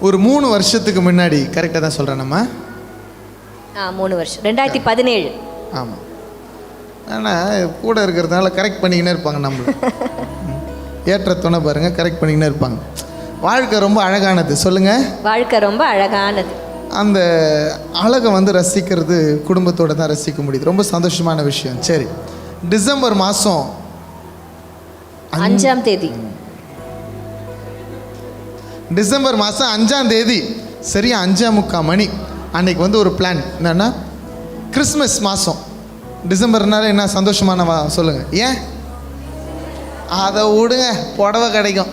ஒரு மூணு வருஷத்துக்கு முன்னாடி கரெக்டாக தான் சொல்கிறேன் நம்ம. ஆ மூணு வருஷம். ரெண்டாயிரத்தி பதினேழு. ஆமாம் ஆனால் கூட இருக்கிறதுனால கரெக்ட் பண்ணிக்கினே இருப்பாங்க நம்மள. ஏற்ற துணை பாருங்கள் கரெக்ட் பண்ணிக்கினே இருப்பாங்க. வாழ்க்கை ரொம்ப அழகானது. சொல்லுங்கள் வாழ்க்கை ரொம்ப அழகானது. அந்த அழகை வந்து ரசிக்கிறது குடும்பத்தோட தான் ரசிக்க முடியுது. ரொம்ப சந்தோஷமான விஷயம். சரி. டிசம்பர் மாதம் அஞ்சாம் தேதி. டிசம்பர் மாதம் அஞ்சாம் தேதி சரியா அஞ்சா முக்கால் மணி. அன்னைக்கு வந்து ஒரு பிளான் என்னன்னா கிறிஸ்மஸ் மாதம். டிசம்பர்னால என்ன சந்தோஷமான வா சொல்லுங்கள் ஏன்? அதை விடுங்க புடவை கிடைக்கும்.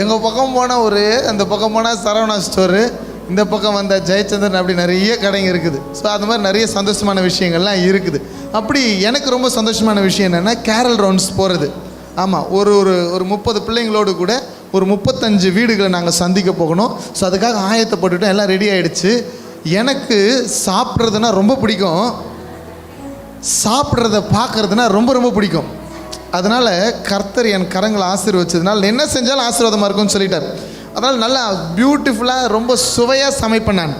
எங்கள் பக்கம் போனால் ஒரு அந்த பக்கம் போனால் சரவணா ஸ்டோரு இந்த பக்கம் வந்த ஜெயச்சந்திரன் அப்படி நிறைய கடைங்க இருக்குது. ஸோ அது மாதிரி நிறைய சந்தோஷமான விஷயங்கள்லாம் இருக்குது. அப்படி எனக்கு ரொம்ப சந்தோஷமான விஷயம் என்னென்னா கேரல் ரவுண்ட்ஸ் போகிறது ஆமாம் ஒரு ஒரு ஒரு முப்பது பிள்ளைங்களோடு கூட ஒரு முப்பத்தஞ்சு வீடுகளை நாங்கள் சந்திக்க போகணும். ஸோ அதுக்காக ஆயத்தப்பட்டுட்டோம் எல்லாம் ரெடி ஆகிடுச்சு எனக்கு சாப்பிட்றதுனா ரொம்ப பிடிக்கும். சாப்பிட்றத பார்க்குறதுனா ரொம்ப ரொம்ப பிடிக்கும். அதனால் கர்த்தர் என் கரங்களை ஆசீர்வச்சதுனால என்ன செஞ்சாலும் ஆசீர்வாதமாக இருக்கும்னு சொல்லிட்டார். அதனால் நல்லா பியூட்டிஃபுல்லாக ரொம்ப சுவையாக சமைப்பேன் நான்.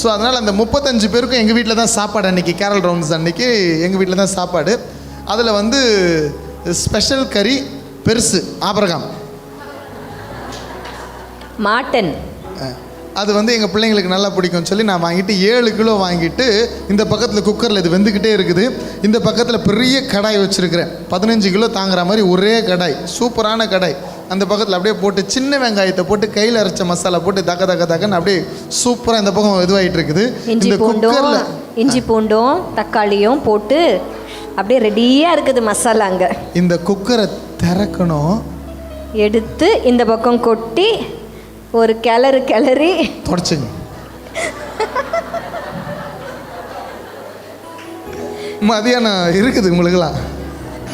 ஸோ அதனால் அந்த முப்பத்தஞ்சு பேருக்கும் எங்கள் வீட்டில் தான் சாப்பாடு அன்றைக்கி கேரல் ரவுண்ட்ஸ் அன்றைக்கி எங்கள் வீட்டில் தான் சாப்பாடு. அதில் வந்து ஸ்பெஷல் கறி பெருசு ஆபரகாம். மாட்டன். அது வந்து எங்கள் பிள்ளைங்களுக்கு நல்லா பிடிக்கும்னு சொல்லி நான் வாங்கிட்டு ஏழு கிலோ வாங்கிட்டு இந்த பக்கத்தில் குக்கரில் இது வெந்துக்கிட்டே இருக்குது. இந்த பக்கத்தில் பெரிய கடாய் வச்சுருக்கிறேன். பதினஞ்சு கிலோ தாங்குற மாதிரி ஒரே கடாய் சூப்பரான கடாய். அந்த பக்கத்தில் அப்படியே போட்டு சின்ன வெங்காயத்தை போட்டு கையில் அரைச்ச மசாலா போட்டு தக்க தக்க தக்கன்னு அப்படியே சூப்பராக இந்த பக்கம் இதுவாகிட்டு இருக்குது. இந்த குக்கரில் இஞ்சி பூண்டும் தக்காளியும் போட்டு அப்படியே ரெடியாக இருக்குது மசாலா அங்கே. இந்த குக்கரை திறக்கணும். எடுத்து இந்த பக்கம் கொட்டி ஒரு கிளறு கிளறி. தொடச்சுங்க. மதியானம் இருக்குது உங்களுக்கெல்லாம்.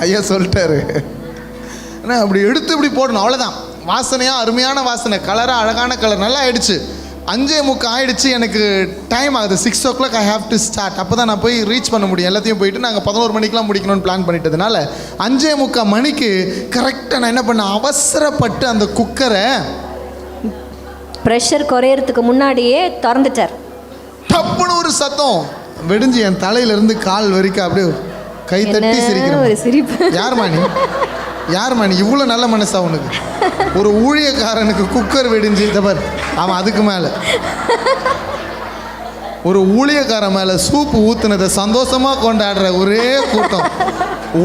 ஐயா சொல்லிட்டாரு. ஆனால் அப்படி எடுத்து இப்படி போடணும். அவ்வளோதான் வாசனையாக அருமையான வாசனை. கலராக அழகான கலர் நல்லா ஆயிடுச்சு. அஞ்சே முக்கு ஆயிடுச்சு எனக்கு டைம் ஆகுது. Six o'clock I have to start அப்போ தான் நான் போய் ரீச் பண்ண முடியும். எல்லாத்தையும் போயிட்டு நாங்கள் பதினோரு மணிக்கெலாம் முடிக்கணும்னு பிளான் பண்ணிட்டதுனால அஞ்சே முக்கால் மணிக்கு கரெக்டாக நான் என்ன பண்ணேன்? அவசரப்பட்டு அந்த குக்கரை ப்ரெஷர் குறையறதுக்கு முன்னாடியே திறந்துட்டார். டப்புன்னு ஒரு சத்தம். வெடிஞ்சு என் தலையிலேருந்து கால் வரைக்கும் அப்படியே கை தட்டி என்ன ஒரு சிரிக்கிறேன் சிரிப்பு? யார் மாணி யார் மணி இவ்வளோ நல்ல மனசா உனக்கு? ஒரு ஊழியக்காரனுக்கு குக்கர் வெடிஞ்சு தப்பார் அவன் அதுக்கு மேலே. ஒரு ஊழியக்காரன் மேலே சூப்பு ஊற்றுனதை சந்தோஷமாக கொண்டாடுற ஒரே கூட்டம்.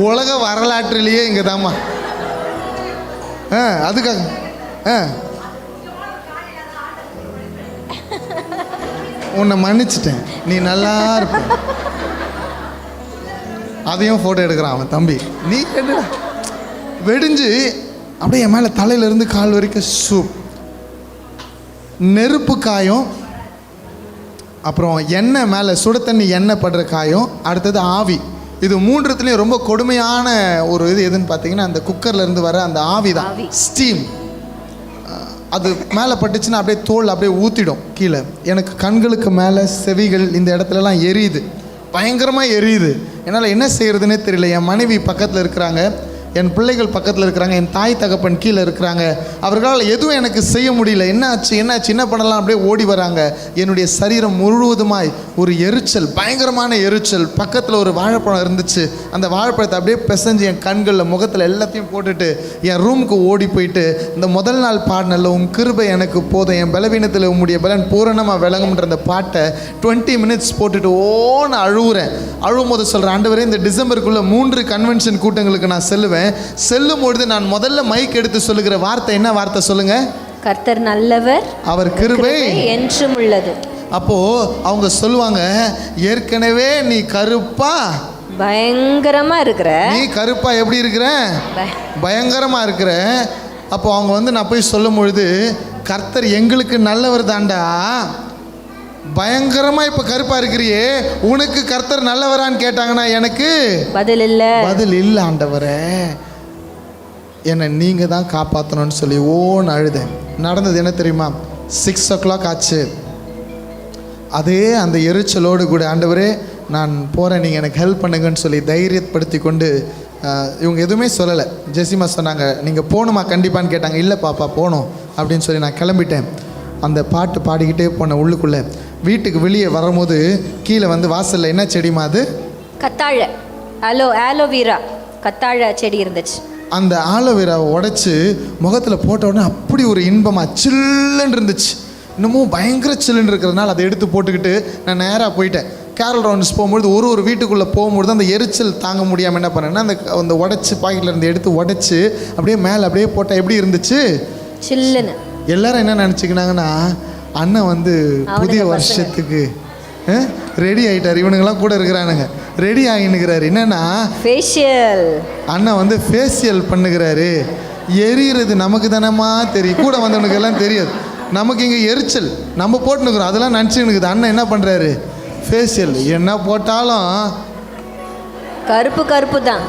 உலக வரலாற்றிலேயே இங்கே தாம்மா ஆ அதுக்காக ஆ. உன்னை மன்னிச்சிட்டேன். நீ நல்லா இருப்ப. அதையும் ஃபோட்டோ எடுக்கிறான் அவன் தம்பி. நீ என்ன வெடிஞ்சு அப்படியே என் மேலே தலையிலேருந்து கால் வரைக்கும் சூப் நெருப்பு காயம் அப்புறம் எண்ணெய் மேலே சுட தண்ணி எண்ணெய் படுற காயம் அடுத்தது ஆவி. இது மூன்றுத்துலேயும் ரொம்ப கொடுமையான ஒரு இது எதுன்னு பார்த்தீங்கன்னா அந்த குக்கர்ல இருந்து வர அந்த ஆவி தான். ஸ்டீம் அது மேலே பட்டுச்சுன்னா அப்படியே தோல் அப்படியே ஊற்றிடும் கீழே. எனக்கு கண்களுக்கு மேலே செவிகள் இந்த இடத்துலலாம் எரியுது. பயங்கரமாக எரியுது. என்னால் என்ன செய்யறதுனே தெரியல. என் மனைவி பக்கத்தில் இருக்கிறாங்க. என் பிள்ளைகள் பக்கத்தில் இருக்கிறாங்க என் தாய் தகப்பன் கீழே இருக்கிறாங்க. அவர்களால் எதுவும் எனக்கு செய்ய முடியல. என்னாச்சு என்னாச்சு என்ன பண்ணலாம் அப்படியே ஓடி வராங்க. என்னுடைய சரீரம் முழுவதுமாய் ஒரு எரிச்சல் பயங்கரமான எரிச்சல். பக்கத்தில் ஒரு வாழைப்பழம் இருந்துச்சு. அந்த வாழைப்பழத்தை அப்படியே பிசைஞ்சு என் கண்களில் முகத்தில் எல்லாத்தையும் போட்டுட்டு என் ரூமுக்கு ஓடி போயிட்டு இந்த முதல் நாள் பாடினல உன் கிருபை எனக்கு போதும். என் பலவீனத்தில் உம்முடைய பலன் பூரணமாக விளங்கும்ன்ற அந்த பாட்டை டுவெண்ட்டி மினிட்ஸ் போட்டுட்டு ஓன்னு அழுகுறேன் அழுவும் போது சொல்கிறேன் ஆண்டவரே இந்த டிசம்பருக்குள்ளே மூன்று கன்வென்ஷன் கூட்டங்களுக்கு நான் செல்லுவேன். செல்லும் பொழுது நான் முதல்ல மைக் எடுத்து சொல்லுகிற வார்த்தை என்ன வார்த்தை சொல்லுங்க? கர்த்தர் நல்லவர் அவர் கிருபை. என்றும் உள்ளது அப்போ அவங்க சொல்லுவாங்க ஏற்கனவே நீ கருப்பா. பயங்கரமா இருக்கிற. நீ கருப்பா எப்படி இருக்கிற? பயங்கரமா இருக்கிற. அப்போ அவங்க வந்து நான் போய் சொல்லும் பொழுது கர்த்தர் எங்களுக்கு நல்லவர் தாண்டா பயங்கரமா இப்ப கருப்பா இருக்கிறியே. உனக்கு கர்த்தர் நல்லவரான்னு கேட்டாங்கன்னா எனக்கு பதில் இல்ல. பதில் இல்லை ஆண்டவரே. என்னை நீங்கள் தான் காப்பாற்றணும்னு சொல்லி ஓன்னு அழுதேன். நடந்தது என்ன தெரியுமா? சிக்ஸ் ஓ கிளாக் ஆச்சு. அதே அந்த எரிச்சலோடு கூட ஆண்டவரே நான் போகிறேன் நீங்கள் எனக்கு ஹெல்ப் பண்ணுங்கன்னு சொல்லி தைரியப்படுத்தி கொண்டு இவங்க எதுவுமே சொல்லலை. ஜெசிமா சொன்னாங்க நீங்கள் போகணுமா? கண்டிப்பான்னு கேட்டாங்க. இல்லை பாப்பா போகணும். அப்படின்னு சொல்லி நான் கிளம்பிட்டேன். அந்த பாட்டு பாடிக்கிட்டே போனேன் உள்ளுக்குள்ளே வீட்டுக்கு வெளியே வரும்போது கீழே வந்து வாசலில் என்ன செடிமா அது? கத்தாழை. ஆலோ ஆலோவீரா கத்தாழை செடி இருந்துச்சு. அந்த ஆலோவேராவை உடைச்சு முகத்தில் போட்ட உடனே அப்படி ஒரு இன்பமாக சில்லுன்னு இருந்துச்சு. இன்னமும் பயங்கர சில்லுன்னு இருக்கிறதுனால அதை எடுத்து போட்டுக்கிட்டு நான் நேராக போயிட்டேன். கேரல் ரவுண்ட்ஸ் போகும்பொழுது ஒரு ஒரு வீட்டுக்குள்ளே போகும்பொழுது அந்த எரிச்சல் தாங்க முடியாமல் என்ன பண்ணேன்னா அந்த அந்த உடச்சி பாக்கெட்டில் இருந்து எடுத்து உடைச்சு அப்படியே மேலே அப்படியே போட்டால் எப்படி இருந்துச்சு? சில்லுன்னு. எல்லாரும் என்ன நினச்சிக்கினாங்கன்னா அண்ணன் வந்து புதிய. வருஷத்துக்கு ரெடி ஆகிட்டார் இவனுங்கெல்லாம் கூட இருக்கிறானுங்க. ரெடி ஆகினுக்கிறாரு என்னன்னா ஃபேஷியல் அண்ணன் வந்து ஃபேஷியல் பண்ணுகிறாரு. எரியிறது நமக்கு தானமா தெரியும். கூட வந்தவனுக்கு எல்லாம் தெரியாது. நமக்கு இங்கே எரிச்சல். நம்ம போட்டுனுக்குறோம் அதெல்லாம் நினச்சினுக்குது அண்ணன் என்ன பண்ணுறாரு ஃபேஷியல் என்ன போட்டாலும் கருப்பு கருப்பு தான்.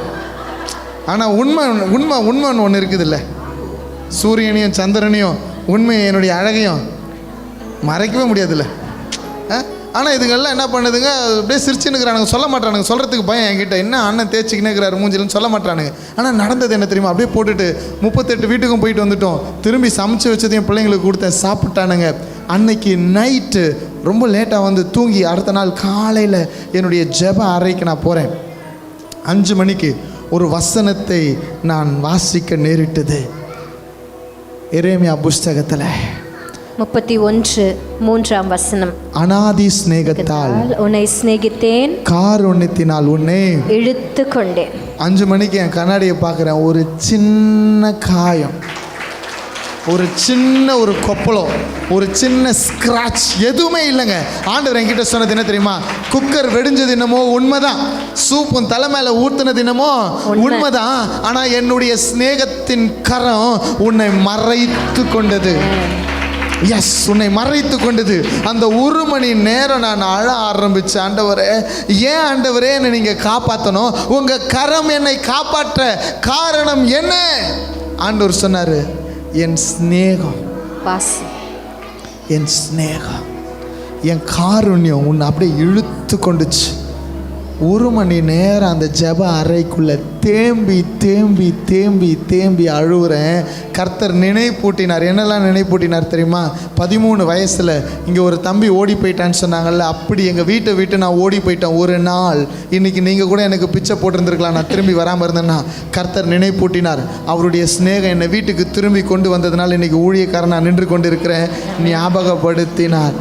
ஆனால் உண்மை உண்மை உண்மைன்னு ஒன்று இருக்குதுல்ல. சூரியனையும் சந்திரனையும் உண்மை என்னுடைய அழகையும் மறைக்கவே முடியாதுல்ல. ஆனால் இதுங்கெல்லாம் என்ன பண்ணுதுங்க? அப்படியே சிரிச்சுன்னுக்குறானுங்க சொல்ல மாட்டானுங்க சொல்கிறதுக்கு பயம் என்கிட்ட. என்ன அண்ணன் தேய்ச்சிக்கினேக்கிறாரு மூஞ்சிலன்னு சொல்ல மாட்டானுங்க ஆனால் நடந்தது என்ன தெரியுமா? அப்படியே போட்டுட்டு முப்பத்தெட்டு வீட்டுக்கும் போயிட்டு வந்துட்டோம். திரும்பி சமைச்சு வச்சதையும் பிள்ளைங்களுக்கு கொடுத்தேன். சாப்பிட்டானுங்க. அன்னைக்கு நைட்டு ரொம்ப லேட்டாக வந்து தூங்கி அடுத்த நாள் காலையில் என்னுடைய ஜப அறைக்கு நான் போகிறேன் அஞ்சு மணிக்கு ஒரு வசனத்தை நான் வாசிக்க நேரிட்டது. எரேமியா புஸ்தகத்தில். முப்பத்தி ஒன்று மூன்றாம் வசனம். அனாதி சிநேகத்தால் உன்னை சிநேகித்தேன். காருண்யத்தினால் உன்னை இழுத்து கொண்டேன் அஞ்சு மணிக்கு என் கண்ணாடியை பார்க்குறேன். ஒரு சின்ன காயம். ஒரு சின்ன ஒரு கொப்பளம். ஒரு சின்ன ஸ்க்ராட்ச் எதுவுமே இல்லைங்க. ஆண்டவர் என்கிட்ட சொன்னது என்ன தெரியுமா? குக்கர் வெடிஞ்சது என்னமோ உண்மைதான். சூப்பும் தலை மேலே ஊத்துனது என்னமோ உண்மை. உண்மைதான். ஆனால் என்னுடைய சிநேகத்தின் கரம் உன்னை மறைத்து கொண்டது எஸ் உன்னை மறைத்து கொண்டது. அந்த ஒரு மணி நேரம் நான் அழ ஆரம்பிச்சேன் ஆண்டவரே ஏன் ஆண்டவரே என்னை நீங்கள் காப்பாற்றணும் உங்கள் கரம் என்னை காப்பாற்ற காரணம் என்ன? ஆண்டவர் சொன்னார் என் பாசம் என் சிநேகம் என் காருண்யம் உன்னை அப்படியே இழுத்து கொண்டுச்சு. ஒரு மணி நேரம் அந்த ஜெப அறைக்குள்ளே தேம்பி தேம்பி தேம்பி தேம்பி அழுகுறேன் கர்த்தர் நினைப்பூட்டினார். என்னெல்லாம் நினைப்பூட்டினார் தெரியுமா? பதிமூணு வயசில் இங்கே ஒரு தம்பி ஓடி போயிட்டான்னு சொன்னாங்கல்ல அப்படி எங்கள் வீட்டை விட்டு நான் ஓடி போயிட்டேன். ஒரு நாள் இன்றைக்கி நீங்கள் கூட எனக்கு பிச்சை போட்டிருந்துருக்கலாம். நான் திரும்பி வராமல் இருந்தேன்னா கர்த்தர் நினைப்பூட்டினார். அவருடைய சிநேகம் என்னை வீட்டுக்கு திரும்பி கொண்டு வந்ததுனால இன்றைக்கி ஊழியக்காரன் நான் நின்று கொண்டு இருக்கிறேன் ஞாபகப்படுத்தினார்.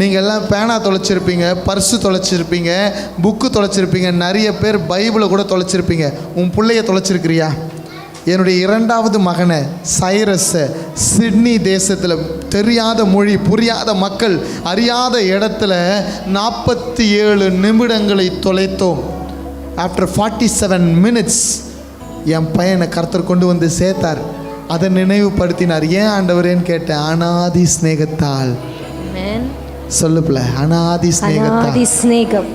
நீங்கள் எல்லாம் பேனா தொலைச்சிருப்பீங்க பர்ஸு தொலைச்சிருப்பீங்க புக்கு தொலைச்சிருப்பீங்க நிறைய பேர் பைபிளை கூட தொலைச்சிருப்பீங்க. உன் பிள்ளைய தொலைச்சிருக்கிறியா? என்னுடைய இரண்டாவது மகனை சைரஸை சிட்னி தேசத்தில் தெரியாத மொழி புரியாத மக்கள் அறியாத இடத்துல நாற்பத்தி ஏழு நிமிடங்களை தொலைத்தோம். ஆஃப்டர் ஃபார்ட்டி செவன் மினிட்ஸ் என் பையனை கருத்தர் கொண்டு வந்து சேர்த்தார். அதை நினைவுபடுத்தினார். ஏன் ஆண்டவரேன்னு கேட்டேன் அனாதி சிநேகத்தால். Amen. சொல்லுப்புல அனாதி அனாதி சிநேகம்.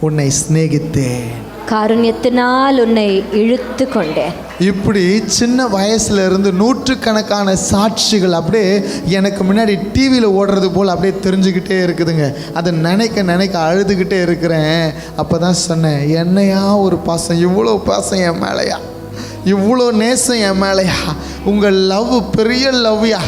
உன்னை சிநேகித்தேன். காருண்யத்தினால் உன்னை இழுத்து கொண்டேன் இப்படி சின்ன வயசுல இருந்து நூற்றுக்கணக்கான சாட்சிகள் அப்படியே எனக்கு முன்னாடி டிவியில் ஓடுறது போல் அப்படியே தெரிஞ்சுக்கிட்டே இருக்குதுங்க. அதை நினைக்க நினைக்க அழுதுகிட்டே இருக்கிறேன். அப்போ தான் சொன்னேன் என்னையா ஒரு பாசம் இவ்வளோ பாசம் என் மேலையா? இவ்வளோ நேசம் என் மேலையா? உங்கள் லவ் பெரிய லவ்யா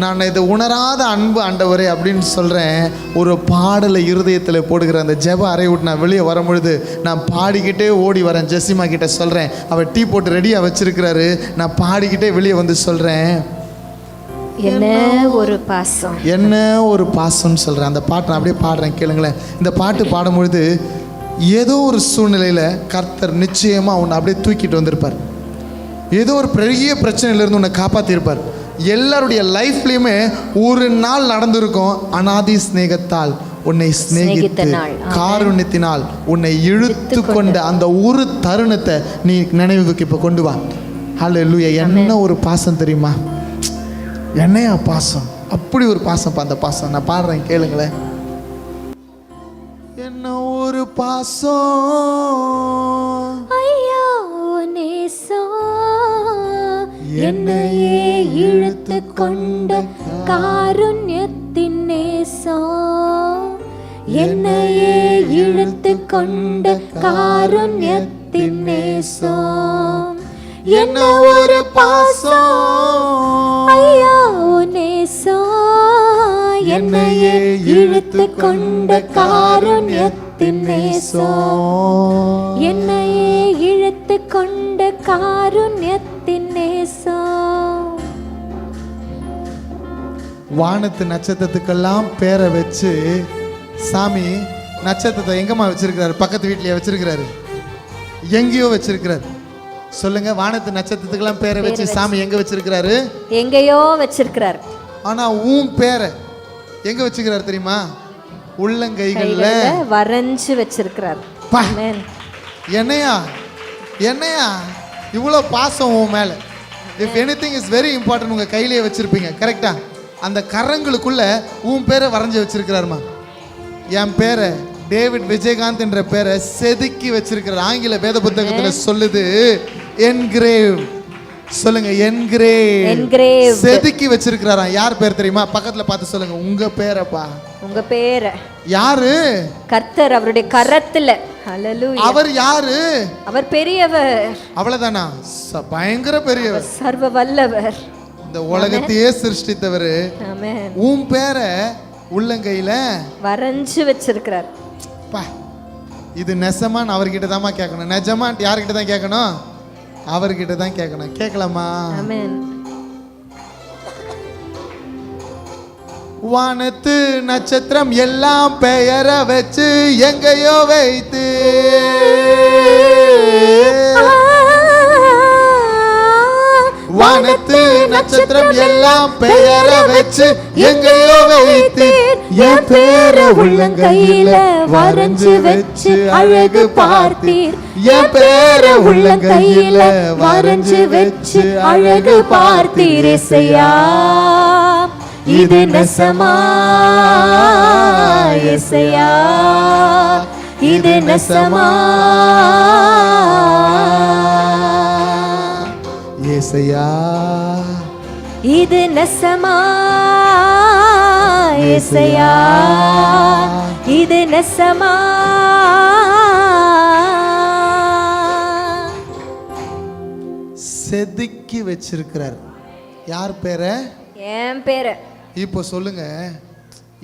நான் இதை உணராத அன்பு ஆண்டவரே அப்படின்னு சொல்கிறேன் ஒரு பாடலை இருதயத்தில் போடுகிற அந்த ஜெப அறை விட்டு நான் வெளியே வரும்பொழுது நான் பாடிக்கிட்டே ஓடி வரேன். ஜெசிமா கிட்ட சொல்கிறேன் அவள் டீ போட்டு ரெடியாக வச்சிருக்கிறாரு. நான் பாடிக்கிட்டே வெளியே வந்து சொல்கிறேன் என்ன ஒரு பாசம்? என்ன ஒரு பாசம்னு சொல்கிறேன் அந்த பாட்டை நான் அப்படியே பாடுறேன். கேளுங்களேன். இந்த பாட்டு பாடும்பொழுது ஏதோ ஒரு சூழ்நிலையில் கர்த்தர் நிச்சயமாக உன்னை அப்படியே தூக்கிட்டு வந்திருப்பார். ஏதோ ஒரு பெரிய பிரச்சனையிலேருந்து உன்னை காப்பாற்றிருப்பார் எல்லாருடைய லைஃப்லேயுமே ஒரு நாள் நடந்திருக்கும் அனாதி சிநேகத்தால். உன்னை சிநேகித்து. காருண்யத்தினால் உன்னை இழுத்து கொண்ட அந்த ஒரு தருணத்தை நீ நினைவுக்கு இப்போ கொண்டு வா. ஹalleluya என்ன ஒரு பாசம் தெரியுமா? என்னையா பாசம்? அப்படி ஒரு பாசம்ப்பா அந்த பாசம். நான் பாடுறேன் கேளுங்களேன். என்ன ஒரு பாசம்? ஐயா என்னையே இழுத்து கொண்ட காருண்யத்தின் நேசம் என்னையே இழுத்து கொண்ட காருண்யத்தின் நேசம் என்ன ஒரு பாசம்? ஐயா நேசம் என்னையே இழுத்து கொண்ட காருண்யத்தின் நேசம் என்னையே இழுத்து கொண்ட காருண்யத்தின் வானத்து நட்சத்திரத்துக்கெல்லாம் பேரை வச்சு சாமி நட்சத்திரத்தை எங்கம்மா வச்சிருக்கிறாரு? பக்கத்து வீட்லயே வச்சிருக்கிறாரு. எங்கேயோ வச்சிருக்கிறாரு. சொல்லுங்க வானத்து நட்சத்திரத்துக்கெல்லாம் பேரை வச்சு சாமி எங்க வச்சிருக்கிறாரு? எங்கேயோ வச்சிருக்கிறார். ஆனா உன் பேரை எங்க வச்சிருக்கிறாரு தெரியுமா? உள்ளங்கைகள்ல. கைகளில் வரைஞ்சு வச்சிருக்கிறார். என்னையா? என்னையா? இவ்வளோ பாசம் உன் மேலே. If anything is very important உங்கள் கையிலேயே வச்சுருப்பீங்க. கரெக்டா அந்த கரங்களுக்குள்ள உன் பேரை வரைஞ்சி வச்சிருக்கிறாருமா. என் பேரை டேவிட் விஜயகாந்த் என்ற பேரை செதுக்கி வச்சிருக்கிறார் ஆங்கில வேத புத்தகத்தில் சொல்லுது என்கிரேவ் சொல்லுங்க என்கிரேவ். செதுக்கி வச்சிருக்கிறாராம். யார் பேர் தெரியுமா? பக்கத்துல பார்த்து சொல்லுங்க உங்க பேரப்பா. உங்க பேரை. யாரு? கர்த்தர் அவருடைய கரத்துல. அவர் யாரு? அவர் பெரியவர். அவ்வளவுதானா? பயங்கர பெரியவர். சர்வ வல்லவர். இந்த உலகத்தையே சிருஷ்டித்தவர். உன் பேரை உள்ளங்கையில வரைஞ்சு வச்சிருக்கிறார். இது நெசமான்னு அவர்கிட்ட தாம்மா கேட்கணும். நிஜமான்ட்டு யார்கிட்ட தான் கேட்கணும்? அவர்கிட்ட தான் கேட்கணும். கேட்கலாமா? வானத்து நட்சத்திரம் எல்லாம் பெயரை வச்சு எங்கேயோ வைத்து. வானத்து நட்சத்திரம் எல்லாம் பெயரை வச்சு எங்கேயோ வைத்து என் பேரை உள்ளங்கையில வரைஞ்சு வச்சு அழகு பார்த்தீர். என் பேரை உள்ளங்கையில வரைஞ்சு வச்சு அழகு பார்த்தீர் இசையா. இது நெசமா இசையா. இது நெசமா ஏசையா இது நெசமா? இசையா? இது நெசமா? செதுக்கி வச்சிருக்கிறார். யார் பேரை? என் பேரை. இப்போ சொல்லுங்க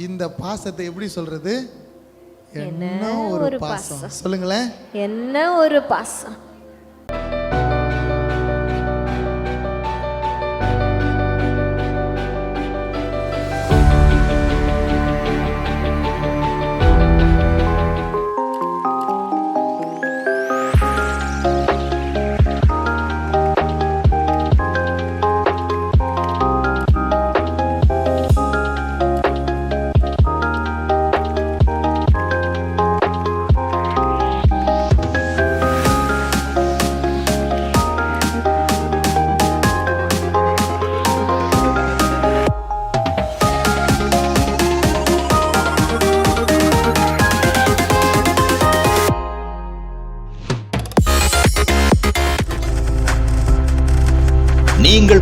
இந்த பாசத்தை எப்படி சொல்றது? என்ன ஒரு பாசம்? சொல்லுங்களேன். என்ன ஒரு பாசம்?